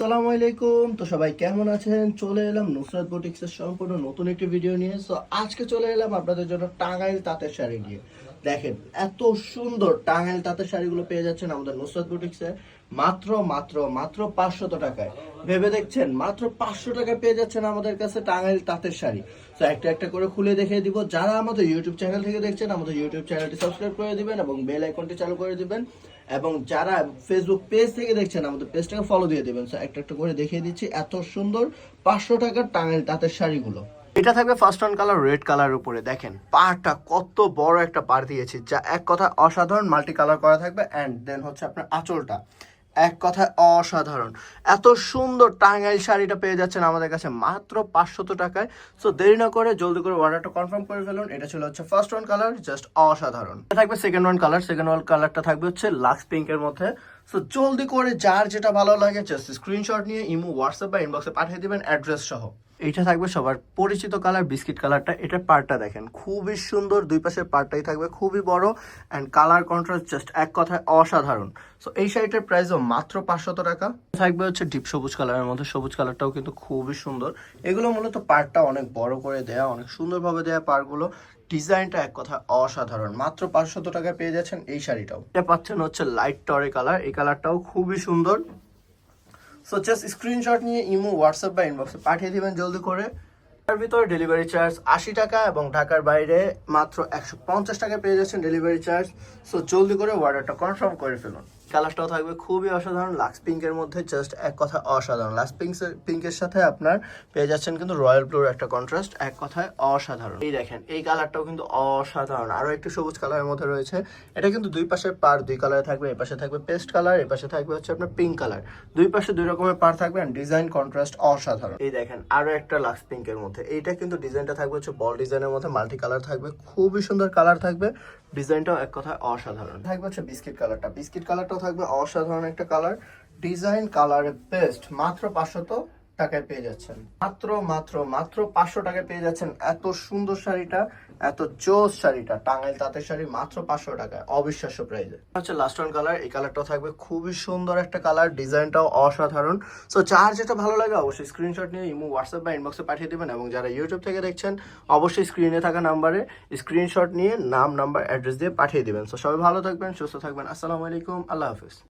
আসসালামু আলাইকুম। তো সবাই কেমন আছেন? চলে এলাম নুসরাত বুটিক্সের সম্পূর্ণ নতুন একটি ভিডিও নিয়ে। সো আজকে চলে এলাম আপনাদের জন্য টাঙ্গাইল তাঁতের শাড়ি নিয়ে। দেখেন এত সুন্দর টাঙ্গাইল তাঁতের শাড়িগুলো পেয়ে যাচ্ছেন আমাদের নুসরাত বুটিক্সে। মাত্র মাত্র মাত্র পাঁচশত টাকায়। ভেবে দেখছেন মাত্র পাঁচশো টাকায় পেয়ে যাচ্ছেন আমাদের কাছে টাঙ্গাইল তাঁতের শাড়ি। তো একটা একটা করে খুলে দেখিয়ে দিব। যারা আমাদের ইউটিউব চ্যানেল থেকে দেখছেন আমাদের ইউটিউব চ্যানেলটি সাবস্ক্রাইব করে দিবেন এবং বেল আইকনটি চালু করে দিবেন। এবং যারা ফেসবুক পেজ থেকে দেখছেন আমাদের পেজটাকে ফলো দিয়ে দেবেন। So, একটা একটা করে দেখিয়ে দিচ্ছি এত সুন্দর পাঁচশো টাকার টাঙ্গাইল তাঁতের শাড়িগুলো। এটা থাকবে first on colour red colour উপরে। দেখেন, পাড়টা কত বড় একটা পাড় দিয়েছি, যা এক কথা অসাধারণ মাল্টি কালার করা থাকবে অ্যান্ড দেন হচ্ছে আপনার আঁচলটা। এক কথায় অসাধারণ। এত সুন্দর টাঙ্গাইল শাড়িটা পেয়ে যাচ্ছেন আমাদের কাছে মাত্র পাঁচশত টাকায়। সো দেরি না করে জলদি করে অর্ডারটা কনফার্ম করে ফেলুন। এটা ছিল হচ্ছে ফার্স্ট ওয়ান কালার জাস্ট অসাধারণ। থাকবে second one colour second one কালারটা থাকবে হচ্ছে লাক্স পিঙ্কের মধ্যে। সো জলদি করে যার যেটা ভালো লাগে জাস্ট স্ক্রিনশট নিয়ে ইমো হোয়াটসঅ্যাপ বা ইনবক্সে পাঠিয়ে দিবেন অ্যাড্রেস সহ। এইটা থাকবে সবার পরিচিত কালার বিস্কিট কালারটা এটা পার্টটা দেখেন। খুবই সুন্দর দুই পাশের পার্টটাই থাকবে, খুবই বড়। অ্যান্ড কালার কন্ট্রাস্ট জাস্ট এক কথায় অসাধারণ। সো এই শাড়িটার প্রাইসও মাত্র পাঁচশত টাকা। থাকবে হচ্ছে ডিপ সবুজ কালারের মধ্যে। সবুজ কালারটাও কিন্তু খুবই সুন্দর। এগুলো মূলত পার্টটা অনেক বড় করে দেয়া, অনেক সুন্দরভাবে দেয়া পার্টগুলো ডিজাইনটা এক কথা অসাধারণ। মাত্র পাঁচশত টাকায় পেয়ে যাচ্ছেন এই শাড়িটাও। এটা পাচ্ছেন হচ্ছে লাইট টরে কালার এই কালারটাও খুবই সুন্দর। সো জাস্ট স্ক্রিনশট নিয়ে ইমো হোয়াটসঅ্যাপ বা ইনবক্সে পাঠিয়ে দিবেন জলদি করে। তার ভিতরে ডেলিভারি চার্জ আশি টাকা এবং ঢাকার বাইরে মাত্র একশো পঞ্চাশ টাকা পেয়ে যাচ্ছেন ডেলিভারি চার্জ সো জলদি করে অর্ডারটা কনফার্ম করে ফেলুন। কালারটাও থাকবে খুবই অসাধারণ। লাক্স পিঙ্কের মধ্যে জাস্ট এক কথা অসাধারণ। লাক্স পিঙ্কের পিঙ্কের সাথে আপনার পেয়ে যাচ্ছেন কিন্তু রয়্যাল ব্লুর একটা কন্ট্রাস্ট এক কথায় অসাধারণ। এই দেখেন, এই কালারটাও কিন্তু অসাধারণ। আরও একটু সবুজ কালারের মধ্যে রয়েছে। এটা কিন্তু দুই পাশের পার দুই কালারে থাকবে এই পাশে থাকবে পেস্ট কালার এই পাশে থাকবে হচ্ছে আপনার পিঙ্ক কালার। দুই পাশে দুই রকমের পার থাকবে অ্যান্ড ডিজাইন কন্ট্রাস্ট অসাধারণ। এই দেখেন, আরও একটা লাক্স পিঙ্কের মধ্যে। এইটা কিন্তু ডিজাইনটা থাকবে হচ্ছে বল ডিজাইনের মধ্যে। মাল্টি কালার থাকবে, খুবই সুন্দর কালার থাকবে। ডিজাইনটাও এক কথায় অসাধারণ। থাকবে হচ্ছে বিস্কিট কালারটা। বিস্কিট কালারটাও থাকবে অসাধারণ একটা কালার। ডিজাইন কালার বেস্ট, মাত্র পাঁচশত টাকায় পেয়ে যাচ্ছেন। মাত্র মাত্র মাত্র পাঁচশো টাকায় পেয়ে যাচ্ছেন এত সুন্দর শাড়িটা, এত জোস শাড়িটা, টাঙ্গাইল তাঁতের শাড়ি মাত্র পাঁচশো টাকায়, অবিশ্বাস্য প্রাইসে হচ্ছে লাস্ট ওয়ান কালার এই কালারটাও থাকবে খুবই সুন্দর একটা কালার ডিজাইনটাও অসাধারণ। সো যার যেটা ভালো লাগে অবশ্যই স্ক্রিনশট নিয়ে ইমো হোয়াটসঅ্যাপ বা ইনবক্সে পাঠিয়ে দেবেন এবং যারা ইউটিউব থেকে দেখছেন, অবশ্যই স্ক্রিনে থাকা নাম্বারে স্ক্রিনশট নিয়ে নাম নাম্বার অ্যাড্রেস দিয়ে পাঠিয়ে দেবেন। সো সবাই ভালো থাকবেন, সুস্থ থাকবেন। আসসালামু আলাইকুম, আল্লাহ হাফিজ।